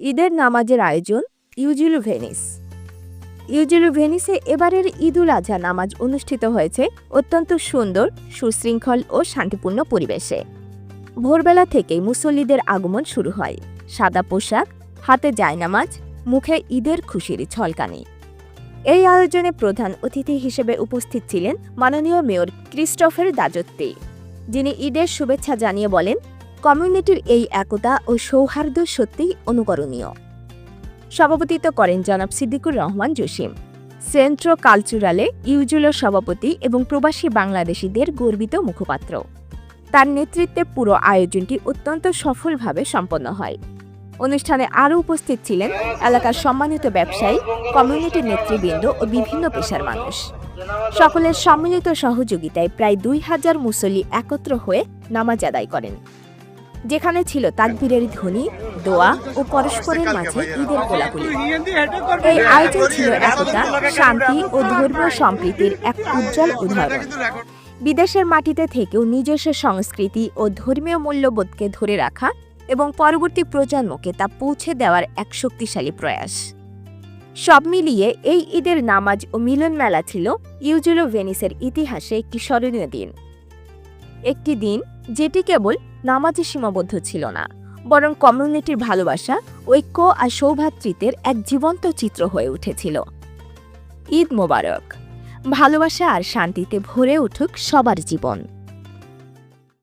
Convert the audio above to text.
ঈদের নামাজের আয়োজন ইউজিলু ভেনিস ইউজিলু ভেনিসে এবারের ঈদুল আজহা নামাজ অনুষ্ঠিত হয়েছে অত্যন্ত সুন্দর, সুশৃঙ্খল ও শান্তিপূর্ণ পরিবেশে। ভোরবেলা থেকেই মুসল্লিদের আগমন শুরু হয়। সাদা পোশাক, হাতে জায়নামাজ, মুখে ঈদের খুশির ছলকানি। এই আয়োজনে প্রধান অতিথি হিসেবে উপস্থিত ছিলেন মাননীয় মেয়র ক্রিস্টোফার দাজত্তি, যিনি ঈদের শুভেচ্ছা জানিয়ে বলেন কমিউনিটির এই একতা ও সৌহার্দ্য সত্যিই অনুকরণীয়। সভাপতিত্ব করেন জনাব সিদ্দিকুর রহমান জসিম। সেন্ট্রো কালচুরালে ইউজুলোর সভাপতি এবং প্রবাসী বাংলাদেশিদের গর্বিত মুখপাত্র। তার নেতৃত্বে পুরো আয়োজনটি অত্যন্ত সফলভাবে সম্পন্ন হয়। অনুষ্ঠানে আরও উপস্থিত ছিলেন এলাকার সম্মানিত ব্যবসায়ী কমিউনিটির নেতৃবৃন্দ ও বিভিন্ন পেশার মানুষ। সকলের সম্মিলিত সহযোগিতায় প্রায় দুই হাজার মুসল্লি একত্র হয়ে নামাজ আদায় করেন। যেখানে ছিল তাকবীরের ধ্বনি, দোয়া ও পরস্পরের মাঝে ঈদের কোলাকুলি। এই আয়োজন ছিল একতা, শান্তি ও ধর্মীয় সম্প্রীতির এক উজ্জ্বল উদাহরণ। বিদেশের মাটিতে থেকেও নিজস্ব সংস্কৃতি ও ধর্মীয় মূল্যবোধকে ধরে রাখা এবং পরবর্তী প্রজন্মকে তা পৌঁছে দেওয়ার এক শক্তিশালী প্রয়াস। সব মিলিয়ে এই ঈদের নামাজ ও মিলন মেলা ছিল ইউজুলো ভেনিসের ইতিহাসে একটি স্মরণীয় দিন। একটি দিন যেটি কেবল নামাজে সীমাবদ্ধ ছিল না, বরং কমিউনিটির ভালোবাসা, ঐক্য আর সৌভাতৃত্বের এক জীবন্ত চিত্র হয়ে উঠেছিল। ঈদ মোবারক। ভালোবাসা আর শান্তিতে ভরে উঠুক সবার জীবন।